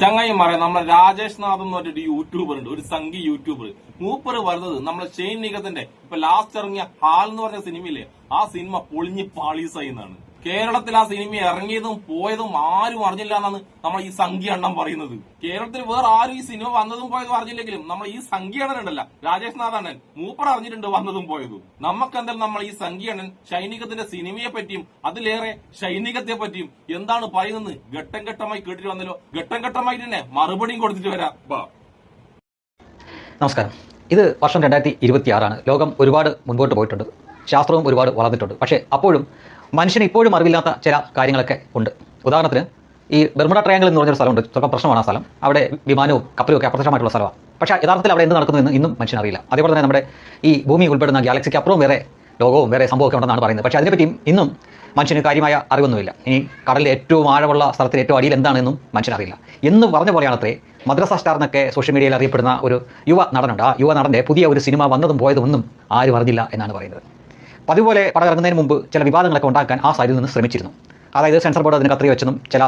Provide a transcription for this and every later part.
ചങ്ങായിമാരെ നമ്മുടെ രാജേഷ് നാഥ് എന്ന് പറഞ്ഞൊരു യൂട്യൂബർ ഉണ്ട് ഒരു സംഗീ യൂട്യൂബർ. മൂപ്പർ വരുന്നത് നമ്മളെ ഷെയ്ൻ നിഗത്തിന്റെ ഇപ്പൊ ലാസ്റ്റ് ഇറങ്ങിയ ഹാൾ എന്ന് പറഞ്ഞ സിനിമയില്ലേ ആ സിനിമ പൊളിഞ്ഞ് പാളീസായി എന്നാണ്. കേരളത്തിൽ ആ സിനിമ ഇറങ്ങിയതും പോയതും ആരും അറിഞ്ഞില്ല എന്നാണ് നമ്മൾ ഈ സംഖ്യ എണ്ണം പറയുന്നത്. കേരളത്തിൽ വേറെ ആരും ഈ സിനിമ വന്നതും പോയതും അറിഞ്ഞില്ലെങ്കിലും നമ്മൾ ഈ സംഖ്യ എണ്ണൻ ഉണ്ടല്ല. രാജേഷ് നാഥാണൻ മൂപ്പർ അറിഞ്ഞിട്ടുണ്ട് വന്നതും പോയതും. നമുക്കെന്തായാലും നമ്മൾ ഈ സംഖ്യ എണ്ണൻ സൈനികത്തിന്റെ സിനിമയെ പറ്റിയും അതിലേറെ സൈനികത്തെ പറ്റിയും എന്താണ് പറയുന്നത്? ഘട്ടം ഘട്ടമായി കേട്ടിട്ട് വന്നല്ലോ. ഘട്ടം ഘട്ടമായിട്ട് തന്നെ മറുപടിയും കൊടുത്തിട്ട് വരാം. നമസ്കാരം. ഇത് വർഷം രണ്ടായിരത്തി ഇരുപത്തി ആറാണ് ലോകം ഒരുപാട് മുൻപോട്ട് പോയിട്ടുണ്ട്. ശാസ്ത്രവും ഒരുപാട് വളർന്നിട്ടുണ്ട്. പക്ഷേ അപ്പോഴും മനുഷ്യന് ഇപ്പോഴും അറിവില്ലാത്ത ചില കാര്യങ്ങളൊക്കെ ഉണ്ട്. ഉദാഹരണത്തിന് ഈ ബെർമുഡ ട്രയാങ്കിൾ എന്ന് പറഞ്ഞൊരു സ്ഥലമുണ്ട്. ചിലപ്പോൾ പ്രശ്നമാണ് ആ സ്ഥലം. അവിടെ വിമാനവും കപ്പലും ഒക്കെ അപ്രത്യക്ഷമായിട്ടുള്ള സ്ഥലമാണ് പക്ഷേ യഥാർത്ഥത്തിൽ അവിടെ എന്ത് നടക്കുന്നു എന്ന് ഇന്നും മനുഷ്യൻ അറിയില്ല. അതേപോലെ തന്നെ നമ്മുടെ ഈ ഭൂമി ഉൾപ്പെടുന്ന ഗാലക്സിക്ക് അപ്പുറവും വേറെ ലോകവും വേറെ സംഭവമൊക്കെ ഉണ്ടെന്നാണ് പറയുന്നത്. പക്ഷേ അതിനെപ്പറ്റിയും ഇന്നും മനുഷ്യന് കാര്യമായ അറിവൊന്നുമില്ല. ഇനി കടലിൽ ഏറ്റവും ആഴമുള്ള സ്ഥലത്തിൽ ഏറ്റവും അടിയിൽ എന്താണെന്നും മനുഷ്യൻ അറിയില്ല. എന്ന് പറഞ്ഞ പോലെയാണത്രേ മദ്രസ സ്റ്റാർ എന്നൊക്കെ സോഷ്യൽ മീഡിയയിൽ അറിയപ്പെടുന്ന ഒരു യുവ നടനുണ്ട്. ആ യുവ നടന്റെ പുതിയ ഒരു സിനിമ വന്നതും പോയതും ഒന്നും ആരും അറിഞ്ഞില്ല എന്നാണ് പറയുന്നത്. പതിപോലെ പടം ഇറങ്ങുന്നതിന് മുമ്പ് ചില വിവാദങ്ങളൊക്കെ ഉണ്ടാക്കാൻ ആ സൈഡിൽ നിന്ന് ശ്രമിച്ചിരുന്നു. അതായത് സെൻസർ ബോർഡ് അതിന് കത്രി വെച്ചതും ചില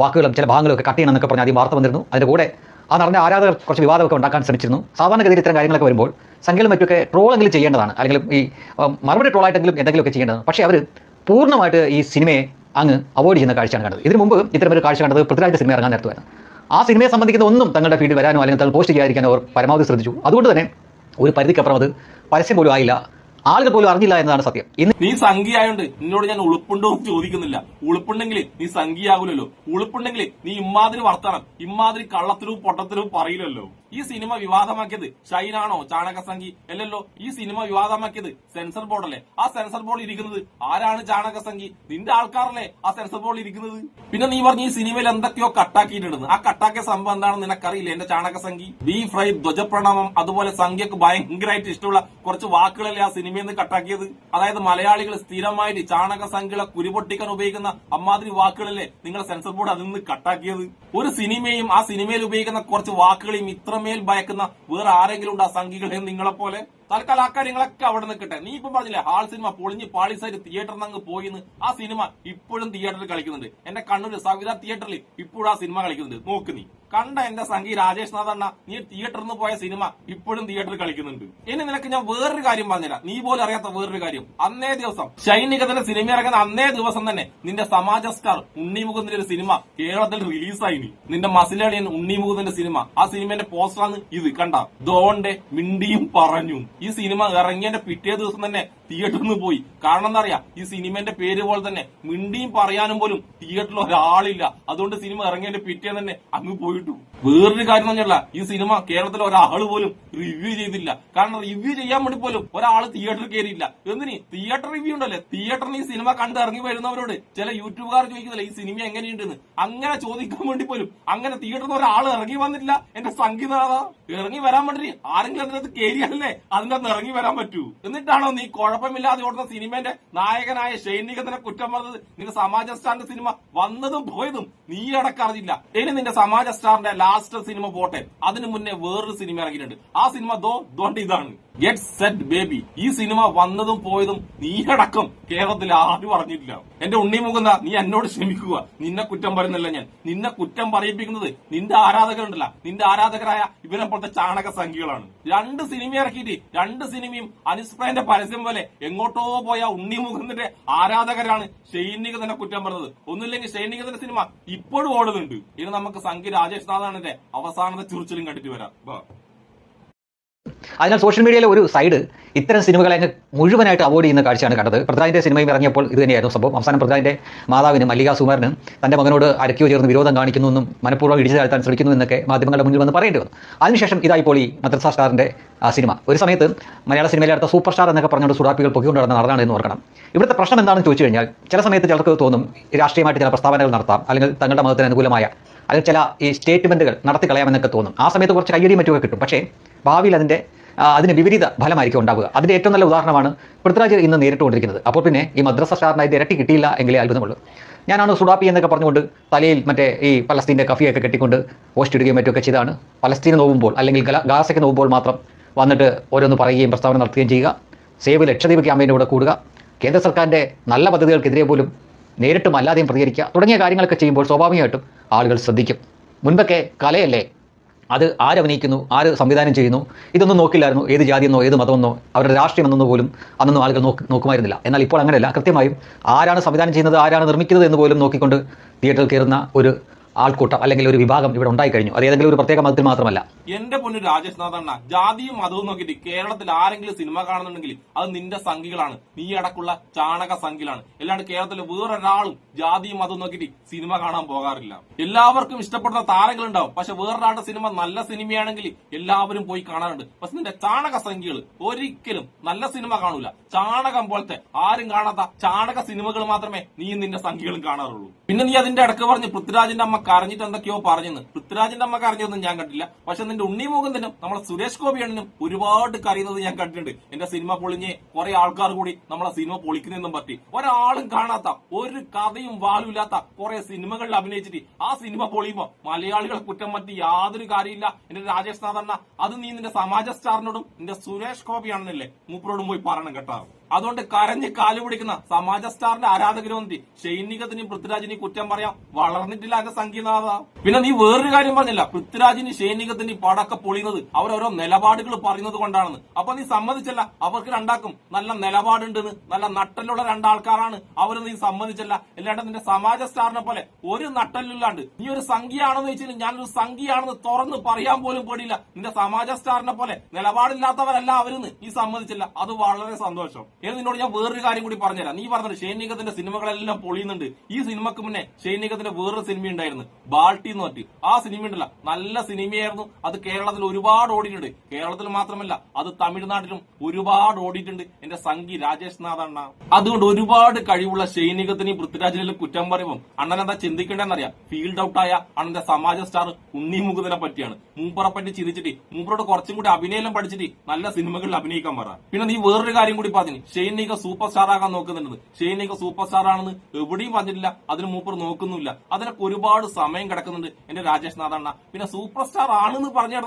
വാക്കുകളും ചില ഭാഗങ്ങളും ഒക്കെ കട്ട് ചെയ്യണമെന്നൊക്കെ പറഞ്ഞ് ആദ്യം വാർത്ത വന്നിരുന്നു. അതിന്റെ കൂടെ ആ നടന്റെ ആരാധകർ കുറച്ച് വിവാദമൊക്കെ ഉണ്ടാക്കാൻ ശ്രമിച്ചിരുന്നു. സാധാരണഗതിയിൽ ഇത്തരം കാര്യങ്ങളൊക്കെ വരുമ്പോൾ സംഖ്യയിലും മറ്റൊക്കെ ട്രോളെങ്കിലും ചെയ്യേണ്ടതാണ്. അല്ലെങ്കിൽ ഈ മറുപടി ട്രോളായിട്ടെങ്കിലും എന്തെങ്കിലുമൊക്കെ ചെയ്യേണ്ടതാണ്. പക്ഷേ അവർ പൂർണമായിട്ട് ഈ സിനിമയെ അങ്ങ് അവോയ്ഡ് ചെയ്യുന്ന കാഴ്ചയാണ് കണ്ടത്. ഇതിനു മുമ്പ് ഇത്തരമൊരു കാഴ്ച കണ്ടത് പൃഥ്വിരാജ് സിനിമ ഇറങ്ങാൻ നേരത്തുമായിരുന്നു. ആ സിനിമയെ സംബന്ധിക്കുന്ന ഒന്നും തങ്ങളുടെ ഫീഡ് വരാനോ അല്ലെങ്കിൽ തങ്ങൾ പോസ്റ്റ് ചെയ്യാതിരിക്കാനോ അവർ പരമാവധി ശ്രദ്ധിച്ചു. അതുകൊണ്ട് തന്നെ ഒരു പരിധിക്കപ്പുറം അത് പരസ്യം പോലും ആയില്ല. ആളുകൾ പോലും അറിഞ്ഞില്ല എന്നതാണ് സത്യം. ഇന്ന് നീ സംഖ്യയായോണ്ട് നിന്നോട് ഞാൻ ഉളുപ്പുണ്ടോ എന്ന് ചോദിക്കുന്നില്ല. ഉളുപ്പുണ്ടെങ്കിൽ നീ സംഖ്യയാകൂലല്ലോ. ഉളുപ്പുണ്ടെങ്കിൽ നീ ഇമ്മാതിരി വർത്തണം ഇമ്മാതിരി കള്ളത്തിലും പൊട്ടത്തിലും പറയില്ലല്ലോ. ഈ സിനിമ വിവാദമാക്കിയത് ഷൈനാണോ? ചാണകസംഖി അല്ലല്ലോ. ഈ സിനിമ വിവാദമാക്കിയത് സെൻസർ ബോർഡല്ലേ? ആ സെൻസർ ബോർഡ് ഇരിക്കുന്നത് ആരാണ് ചാണകസംഖി നിന്റെ ആൾക്കാരല്ലേ ആ സെൻസർ ബോർഡ് ഇരിക്കുന്നത്? പിന്നെ നീ പറഞ്ഞ ഈ സിനിമയിൽ എന്തൊക്കെയോ കട്ടാക്കിയിട്ടുണ്ട് ആ കട്ടാക്കിയ സംഭവം എന്താണെന്ന് നിനക്കറിയില്ല എന്റെ ചാണകസംഖി ബീ ഫ്രൈ ധ്വജപ്രണാമം അതുപോലെ സംഖ്യക്ക് ഭയങ്കരമായിട്ട് ഇഷ്ടമുള്ള കുറച്ച് വാക്കുകളല്ലേ ആ സിനിമയിൽ നിന്ന് കട്ടാക്കിയത്. അതായത് മലയാളികൾ സ്ഥിരമായിട്ട് ചാണക സംഖ്യകളെ കുരുപൊട്ടിക്കാൻ ഉപയോഗിക്കുന്ന അമ്മാതിരി വാക്കുകളല്ലേ നിങ്ങളെ സെൻസർ ബോർഡ് അതിൽ നിന്ന് കട്ടാക്കിയത്. ഒരു സിനിമയും ആ സിനിമയിൽ ഉപയോഗിക്കുന്ന കുറച്ച് വാക്കുകളെയും ഇത്രമേൽ ഭയക്കുന്ന വേറെ ആരെങ്കിലും ഉണ്ട് ആ സംഖ്യകളെ നിങ്ങളെ പോലെ തൽക്കാലം ആ കാര്യങ്ങളൊക്കെ അവിടെ നിൽക്കട്ടെ. നീ ഇപ്പൊ പറഞ്ഞില്ലേ ഹാൾ സിനിമ പൊളിഞ്ഞ് പാളിസായിട്ട് തിയേറ്ററിൽ നിന്ന് അങ്ങ് പോയിന്ന് ആ സിനിമ ഇപ്പോഴും തിയേറ്ററിൽ കളിക്കുന്നുണ്ട്. എന്റെ കണ്ണൂര് സവിത തിയേറ്ററിൽ ഇപ്പോഴും ആ സിനിമ കളിക്കുന്നുണ്ട്. നോക്ക് നീ. കണ്ട എന്റെ സംഗീ രാജേഷ് നാഥണ്ണ നീ തിയേറ്ററിൽ നിന്ന് പോയ സിനിമ ഇപ്പോഴും തിയേറ്ററിൽ കളിക്കുന്നുണ്ട്. ഇനി നിനക്ക് ഞാൻ വേറൊരു കാര്യം പറഞ്ഞില്ല നീ പോലും അറിയാത്ത വേറൊരു കാര്യം. അന്നേ ദിവസം സൈനികത്തിന്റെ സിനിമ ഇറങ്ങുന്ന അന്നേ ദിവസം തന്നെ നിന്റെ സമാജ സ്റ്റാർ ഉണ്ണിമുഖത്തിന്റെ ഒരു സിനിമ കേരളത്തിൽ റിലീസായി നിന്റെ മസിലടിയൻ ഉണ്ണിമുഖത്തിന്റെ സിനിമ. ആ സിനിമയുടെ പോസ്റ്ററാണ് ഇത്. കണ്ട. ദോണ്ടെ മിണ്ടിയും പറഞ്ഞു. ഈ സിനിമ ഇറങ്ങിയതിന്റെ പിറ്റേ ദിവസം തന്നെ തിയേറ്ററിൽ നിന്ന് പോയി. കാരണം എന്താ പറയാ ഈ സിനിമന്റെ പേര് പോലെ തന്നെ മിണ്ടിയും പറയാനും പോലും തിയേറ്ററിൽ ഒരാളില്ല. അതുകൊണ്ട് സിനിമ ഇറങ്ങിയതിന്റെ പിറ്റേ തന്നെ അങ്ങ് പോയിട്ടു. വേറൊരു കാര്യം പറഞ്ഞല്ല ഈ സിനിമ കേരളത്തിൽ ഒരാൾ പോലും റിവ്യൂ ചെയ്തില്ല. കാരണം റിവ്യൂ ചെയ്യാൻ വേണ്ടി പോലും ഒരാൾ തിയേറ്ററിൽ കയറിയില്ല. എന്തിന്? തിയേറ്റർ റിവ്യൂ ഉണ്ടല്ലേ? തിയേറ്ററിൽ ഈ സിനിമ കണ്ട് ഇറങ്ങി വരുന്നവരോട് ചില യൂട്യൂബുകാർ ചോദിക്കുന്നില്ല ഈ സിനിമ എങ്ങനെയുണ്ടെന്ന്? അങ്ങനെ ചോദിക്കാൻ വേണ്ടി പോലും അങ്ങനെ തിയേറ്ററിൽ ഒരാൾ ഇറങ്ങി വന്നില്ല എന്റെ സംഗീതനാഥ. ഇറങ്ങി വരാൻ വേണ്ടി ആരെങ്കിലും അതിനകത്ത് കയറിയാലല്ലേ അതിന്റെ അകത്ത് ഇറങ്ങി വരാൻ പറ്റൂ? എന്നിട്ടാണോ നീ കുഴപ്പമില്ലാതെ ഓടുന്ന സിനിമന്റെ നായകനായ ഷൈനികത്തിനെ കുറ്റം പറഞ്ഞത്? നിന്റെ സമാജ സ്റ്റാറിന്റെ സിനിമ വന്നതും പോയതും നീ അടക്കറിഞ്ഞില്ല ഇനി നിന്റെ സമാജ സ്റ്റാറിന്റെ ലാസ്റ്റ് സിനിമ പോട്ടെ. അതിനു മുന്നേ വേറൊരു സിനിമ ഇറങ്ങിയിട്ടുണ്ട്. ആ സിനിമ ദോ ദോണ്ട് ഇതാണ്. ഗെറ്റ് സെറ്റ് ബേബി ഈ സിനിമ വന്നതും പോയതും നീയടക്കം കേരളത്തിൽ ആരും അറിഞ്ഞിട്ടില്ല. എന്റെ ഉണ്ണി മുകുന്ദ നീ എന്നോട് ക്ഷമിക്കുക. നിന്നെ കുറ്റം പറയുന്നില്ല ഞാൻ. നിന്നെ കുറ്റം പറയിപ്പിക്കുന്നത് നിന്റെ ആരാധകരുണ്ടല്ല. നിന്റെ ആരാധകരായ ഇവരെ പോലത്തെ ചാണക സംഖ്യകളാണ്. രണ്ട് സിനിമ ഇറക്കിയിട്ട് രണ്ട് സിനിമയും അനുസ്പ്രയന്റെ പരസ്യം പോലെ എങ്ങോട്ടോ പോയ ഉണ്ണി ആരാധകരാണ് ഷെയ്നിക തന്നെ കുറ്റം പറഞ്ഞത്. ഒന്നുമില്ലെങ്കിൽ ഷെയ്നികത്തിന്റെ സിനിമ ഇപ്പോഴും ഓടുന്നുണ്ട്. ഇനി നമുക്ക് സംഖ്യ രാജേഷ് നാഥാണിന്റെ അവസാനത്തെ ചുറിച്ചിലും കണ്ടിട്ട് വരാം. അതിനാൽ സോഷ്യൽ മീഡിയയിലെ ഒരു സൈഡ് ഇത്തരം സിനിമകളെ അങ്ങ് മുഴുവനായിട്ട് അവോയ്ഡ് ചെയ്യുന്ന കാഴ്ചയാണ് കണ്ടത്. പൃഥ്വിരാജിന്റെ സിനിമയും ഇറങ്ങിയപ്പോൾ ഇത് തന്നെയായിരുന്നു സംഭവം. അവസാനം പൃഥ്വിരാജിന്റെ മാതാവിന് മല്ലിക സുമാറിന് തന്റെ മകനോട് അരക്കിയോ ചേർന്ന് വിരോധം കാണിക്കുന്നു എന്നും മനഃപൂർവം ഇടിച്ചു താഴ്ത്താൻ ശ്രമിക്കുന്നു എന്നൊക്കെ മാധ്യമങ്ങളുടെ മുന്നിൽ വന്ന് പറയേണ്ടി വന്നു. അതിനുശേഷം ഇതായിപ്പോൾ ഈ മദ്രസ സ്റ്റാറിന്റെ ആ സിനിമ. ഒരു സമയത്ത് മലയാള സിനിമയിലെ അടുത്ത സൂപ്പർ സ്റ്റാർ എന്നൊക്കെ പറഞ്ഞുകൊണ്ട് സുഡാപ്പികൾ പൊക്കിക്കൊണ്ട് നടന്ന നടനാണ് എന്ന് ഓർക്കണം. ഇവിടുത്തെ പ്രശ്നം എന്താണെന്ന് ചോദിച്ചു കഴിഞ്ഞാൽ ചില സമയത്ത് ചിലർക്ക് തോന്നും രാഷ്ട്രീയമായിട്ട് ചില പ്രസ്താവനകൾ നടത്താം. അല്ലെങ്കിൽ തങ്ങളുടെ മതത്തിന് അനുകൂലമായ അല്ലെങ്കിൽ ചില ഈ സ്റ്റേറ്റ്മെന്റുകൾ നടത്തി കളയാമെന്നൊക്കെ തോന്നും. ആ സമയത്ത് കുറച്ച് കയ്യടിയും മറ്റുമൊക്കെ കിട്ടും. പക്ഷേ ഭാവിയിൽ അതിന്റെ അതിന് വിപരീത ഫലമായിരിക്കും ഉണ്ടാവുക. അതിന്റെ ഏറ്റവും നല്ല ഉദാഹരണമാണ് പൃഥ്വിരാജ് ഇന്ന് നേരിട്ടുകൊണ്ടിരിക്കുന്നത്. അപ്പോൾ പിന്നെ ഈ മദ്രസ സ്റ്റാറിനായി ഇരട്ടി കിട്ടിയില്ല എങ്കിലേ അത്ഭുതമുള്ളൂ. ഞാനാണ് സുഡാപ്പി എന്നൊക്കെ പറഞ്ഞുകൊണ്ട് തലയിൽ മറ്റേ ഈ പലസ്തീന്റെ കഫിയൊക്കെ കെട്ടിക്കൊണ്ട് പോസ്റ്റ് ഇടുകയും മറ്റൊക്കെ ചെയ്താണ്. പലസ്തീനെ നോവുമ്പോൾ അല്ലെങ്കിൽ ഗാസയ്ക്ക് നോവുമ്പോൾ മാത്രം വന്നിട്ട് ഓരോന്ന് പറയുകയും പ്രസ്താവന നടത്തുകയും ചെയ്യുക. സേവ് ലക്ഷദ്വീപ് ക്യാമ്പയിന്റെ കൂടെ കൂടുക. കേന്ദ്ര സർക്കാരിന്റെ നല്ല പദ്ധതികൾക്കെതിരെ പോലും നേരിട്ടും അല്ലാതെയും പ്രതികരിക്കുക. തുടങ്ങിയ കാര്യങ്ങളൊക്കെ ചെയ്യുമ്പോൾ സ്വാഭാവികമായിട്ടും ആളുകൾ ശ്രദ്ധിക്കും. മുൻപൊക്കെ കലയല്ലേ? അത് ആരഭിനയിക്കുന്നു ആര് സംവിധാനം ചെയ്യുന്നു? ഇതൊന്നും നോക്കില്ലായിരുന്നു. ഏത് ജാതിയെന്നോ ഏത് മതമെന്നോ അവരുടെ രാഷ്ട്രീയം എന്നൊന്നും പോലും അന്നൊന്നും ആളുകൾ നോക്ക് നോക്കുമായിരുന്നില്ല. എന്നാൽ ഇപ്പോൾ അങ്ങനെയല്ല. കൃത്യമായും ആരാണ് സംവിധാനം ചെയ്യുന്നത് ആരാണ് നിർമ്മിക്കുന്നത് എന്ന് പോലും നോക്കിക്കൊണ്ട് തിയേറ്ററിൽ കയറുന്ന ഒരു ആൾക്കൂട്ടം അല്ലെങ്കിൽ ഒരു വിഭാഗം ഇവിടെ ഉണ്ടായി കഴിഞ്ഞു അത് ഏതെങ്കിലും ഒരു പ്രത്യേക മതത്തിൽ മാത്രമല്ല. എന്റെ പൊന്നു രാജേഷ് നാഥണ്ണ ജാതിയും മതവും നോക്കിയിട്ട് കേരളത്തിൽ ആരെങ്കിലും സിനിമ കാണുന്നുണ്ടെങ്കിൽ അത് നിന്റെ സംഘികളാണ്. നീ അടക്കുള്ള ചാണക സംഘികളാണ്. അല്ലാണ്ട് കേരളത്തിൽ വേറൊരാളും ജാതിയും മതവും നോക്കിയിട്ട് സിനിമ കാണാൻ പോകാറില്ല. എല്ലാവർക്കും ഇഷ്ടപ്പെടുന്ന താരങ്ങൾ ഉണ്ടാവും പക്ഷെ വേറൊരാളുടെ സിനിമ നല്ല സിനിമയാണെങ്കിൽ എല്ലാവരും പോയി കാണാറുണ്ട്. പക്ഷെ നിന്റെ ചാണക സംഖ്യകൾ ഒരിക്കലും നല്ല സിനിമ കാണൂല. ചാണകം പോലത്തെ ആരും കാണാത്ത ചാണക സിനിമകൾ മാത്രമേ നീ നിന്റെ സംഖ്യകളും കാണാറുള്ളൂ. പിന്നെ നീ അതിന്റെ ഇടയ്ക്ക് പറഞ്ഞ് പൃഥ്വിരാജിന്റെ അമ്മ കരഞ്ഞിട്ട് എന്തൊക്കെയോ പറഞ്ഞെന്ന്. പൃഥ്വിരാജിന്റെ അമ്മ കരഞ്ഞൊന്നും ഞാൻ കണ്ടില്ല പക്ഷെ നിന്റെ ഉണ്ണി മുകുന്ദനും നമ്മളെ സുരേഷ് ഗോപി അണ്ണനും ഒരുപാട് കരയുന്നത് ഞാൻ കണ്ടിട്ടുണ്ട്. എന്റെ സിനിമ പൊളിഞ്ഞ് കുറെ ആൾക്കാർ കൂടി നമ്മളെ സിനിമ പൊളിക്കുന്നതെന്നും പറ്റി. ഒരാളും കാണാത്ത ഒരു കഥയും വാലുമില്ലാത്ത കുറെ സിനിമകളിൽ അഭിനയിച്ചിട്ട് ആ സിനിമ പൊളിയുമ്പോ മലയാളികളെ കുറ്റം പറ്റി യാതൊരു കാര്യമില്ല. എന്റെ രാജേഷ് നാഥണ്ണ അത് നീ നിന്റെ സമാജ സ്റ്റാറിനോടും നിന്റെ സുരേഷ് ഗോപി അണ്ണനല്ലേ മൂപ്പരോടും പോയി പറയണം കേട്ടോ. അതുകൊണ്ട് കരഞ്ഞ് കാലു പിടിക്കുന്ന സമാജ സ്റ്റാറിന്റെ ആരാധകരോന്തി ഷൈനികത്തിനും പൃഥ്വിരാജിനെയും കുറ്റം പറയാം വളർന്നിട്ടില്ല എന്റെ സംഗീതനാഥ പിന്നെ നീ വേറൊരു കാര്യം പറഞ്ഞില്ല. പൃഥ്വിരാജിന് ഷൈനികത്തിന് പടക്ക പൊളിയുന്നത് അവരോരോ നിലപാടുകൾ പറയുന്നത് കൊണ്ടാണെന്ന്. അപ്പൊ നീ സമ്മതിച്ചല്ല. അവർക്ക് രണ്ടാക്കും നല്ല നിലപാടുണ്ടെന്ന് നല്ല നട്ടലുള്ള രണ്ടാൾക്കാരാണ് അവർ നീ സമ്മതിച്ചല്ല. അല്ലാണ്ട് നിന്റെ സമാജ സ്റ്റാറിനെ പോലെ ഒരു നട്ടലില്ലാണ്ട് നീ ഒരു സംഖ്യയാണെന്ന് വെച്ചാൽ ഞാനൊരു സംഖ്യയാണെന്ന് തുറന്ന് പറയാൻ പോലും പേടിയില്ല. നിന്റെ സമാജ സ്റ്റാറിനെ പോലെ നിലപാടില്ലാത്തവരല്ല അവരെന്ന് നീ സമ്മതിച്ചില്ല. അത് വളരെ സന്തോഷം. എന്ന് നിന്നോട് ഞാൻ വേറൊരു കാര്യം കൂടി പറഞ്ഞുതരാം. നീ പറഞ്ഞത് ഷൈനികത്തിന്റെ സിനിമകളെല്ലാം പൊളിയുന്നുണ്ട്. ഈ സിനിമക്ക് മുന്നേ ഷൈനികത്തിന്റെ വേറൊരു സിനിമ ഉണ്ടായിരുന്നു ബാൾട്ടി എന്ന് പറഞ്ഞിട്ട്. ആ സിനിമ ഉണ്ടല്ല നല്ല സിനിമയായിരുന്നു. അത് കേരളത്തിൽ ഒരുപാട് ഓടിയിട്ടുണ്ട്. കേരളത്തിൽ മാത്രമല്ല അത് തമിഴ്നാട്ടിലും ഒരുപാട് ഓടിയിട്ടുണ്ട്. എന്റെ സംഗി രാജേഷ് നാഥണ്ണ അതുകൊണ്ട് ഒരുപാട് കഴിവുള്ള ഷൈനികത്തിനെയും പൃഥ്വിരാജിനെല്ലാം കുറ്റം പറയുമ്പോൾ അണ്ണൻ എന്താ ചിന്തിക്കേണ്ടെന്നറിയാം ഫീൽഡ് ഔട്ടായ അണ്ണന്റെ സമാജ സ്റ്റാർ ഉണ്ണി മുകുന്ദനെ പറ്റിയാണ്. മൂപ്പറെ പറ്റി ചിന്തിച്ചിട്ട് മൂപ്പറോട് കുറച്ചും കൂടി അഭിനയം പഠിച്ചിട്ട് നല്ല സിനിമകളിൽ അഭിനയിക്കാൻ പറ. പിന്നെ നീ വേറൊരു കാര്യം കൂടി പറഞ്ഞു ഷെയ്നിക സൂപ്പർ സ്റ്റാർ ആകാൻ നോക്കുന്നുണ്ട്. ഷെയ്നിക സൂപ്പർ സ്റ്റാർ ആണെന്ന് എവിടെയും പറഞ്ഞിട്ടില്ല. അതിന് മൂപ്പർ നോക്കുന്നില്ല അതിനൊക്കെ ഒരുപാട് സമയം കിടക്കുന്നുണ്ട് എന്റെ രാജേഷ് നാഥണ്ണ. പിന്നെ സൂപ്പർ സ്റ്റാർ ആണെന്ന് പറഞ്ഞു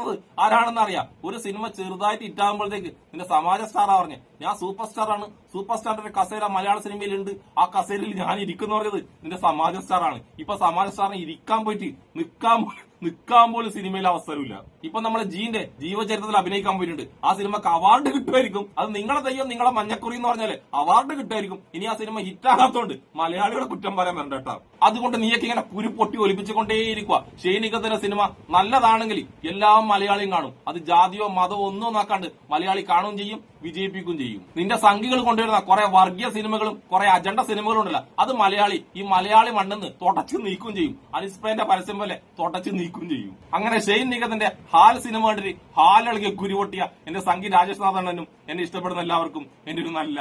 ആരാണെന്ന് അറിയാം. ഒരു സിനിമ ചെറുതായിട്ട് ഇറ്റാകുമ്പോഴത്തേക്ക് നിന്റെ സമാജ സ്റ്റാർ പറഞ്ഞു. ഞാൻ സൂപ്പർ സ്റ്റാർ ആണ്. സൂപ്പർ സ്റ്റാറിന്റെ കസേര മലയാള സിനിമയിലുണ്ട്. ആ കസേരയിൽ ഞാൻ ഇരിക്കുന്നു പറഞ്ഞത് നിന്റെ സമാജ സ്റ്റാർ ആണ്. ഇപ്പൊ സമാജ സ്റ്റാറിന് ഇരിക്കാൻ പോയിട്ട് നിൽക്കാൻ നിൽക്കാൻ പോലും സിനിമയിൽ അവസരമില്ല. ഇപ്പൊ നമ്മളെ ജീന്റെ ജീവചരിത്രത്തിൽ അഭിനയിക്കാൻ പോയിട്ടുണ്ട്. ആ സിനിമക്ക് അവാർഡ് കിട്ടുമായിരിക്കും. അത് നിങ്ങളെ തെയ്യം നിങ്ങളെ മഞ്ഞക്കുറി എന്ന് പറഞ്ഞാൽ അവാർഡ് കിട്ടുമായിരിക്കും. ഇനി ആ സിനിമ ഹിറ്റ് ഹിറ്റാകാത്തോണ്ട് മലയാളികളെ കുറ്റം പറയാൻ വരണ്ട കേട്ടോ. അതുകൊണ്ട് നീയൊക്കെ ഇങ്ങനെ കുരു പൊട്ടി ഒലിപ്പിച്ചുകൊണ്ടേയിരിക്കുക ഷെയ്നികത്തിന്റെ സിനിമ നല്ലതാണെങ്കിൽ എല്ലാ മലയാളിയും കാണും. അത് ജാതിയോ മതമോ ഒന്നും നോക്കാണ്ട് മലയാളി കാണുകയും ചെയ്യും വിജയിപ്പിക്കുകയും ചെയ്യും. നിന്റെ സംഘികൾ കൊണ്ടുവരുന്ന കുറെ വർഗീയ സിനിമകളും കുറെ അജണ്ട സിനിമകളും ഉണ്ടല്ലോ. അത് മലയാളി ഈ മലയാളി മണ്ണെന്ന് തുടച്ചു നീക്കുകയും ചെയ്യും. അനിസ്പ്രേന്റെ പരസ്യം പോലെ തുടച്ചു നീക്കുകയും ചെയ്യും. അങ്ങനെ ഷെയ്ൻ നിഗത്തിന്റെ ഹാൽ സിനിമ കണ്ടിട്ട് ഹാലളിಗೆ കുരുപൊട്ടിയ എന്റെ സംഗീത രാജേഷ് നാഥണ്ണനും എന്നെ ഇഷ്ടപ്പെടുന്ന എല്ലാവർക്കും എന്റെ ഒരു നല്ല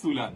സുലാൻ.